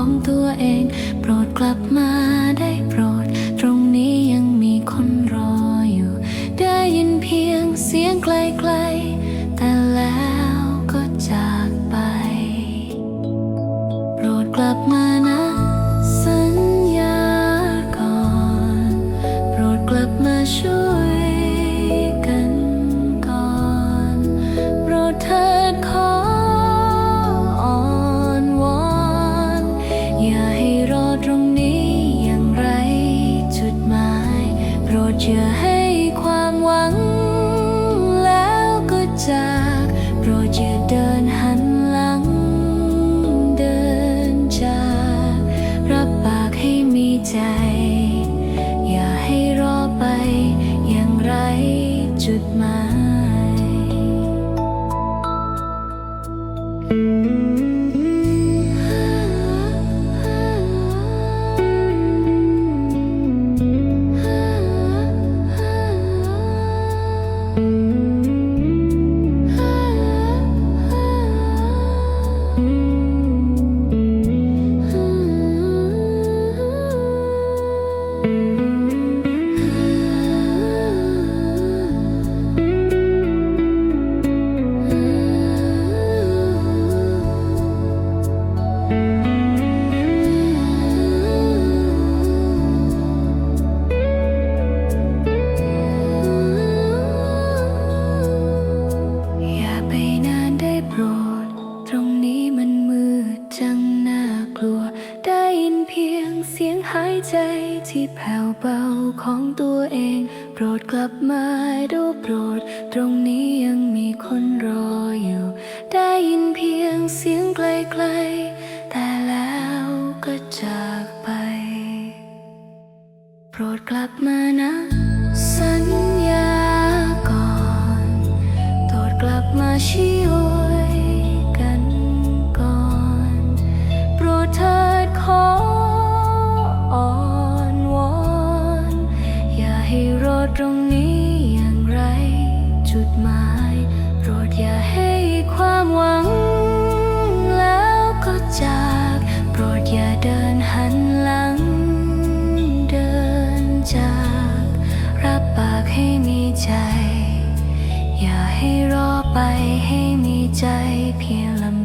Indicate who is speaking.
Speaker 1: ของตัวเอง โปรดกลับมาได้โปรด ตรงนี้ยังมีคนรออยู่ ได้ยินเพียงเสียงไกลๆ แต่แล้วก็จากไป โปรดกลับมา จุด ยินเพียงเสียงหายใจที่แผ่วเบาของตัวเอง โปรดกลับมาดูโปรด ตรงนี้ยังมีคนรออยู่ ได้ยินเพียงเสียงไกลๆ แต่แล้วก็จากไป โปรดกลับมานะ สัญญาก่อน โปรดกลับมาช่ ไปให้มีใจเพียงลำ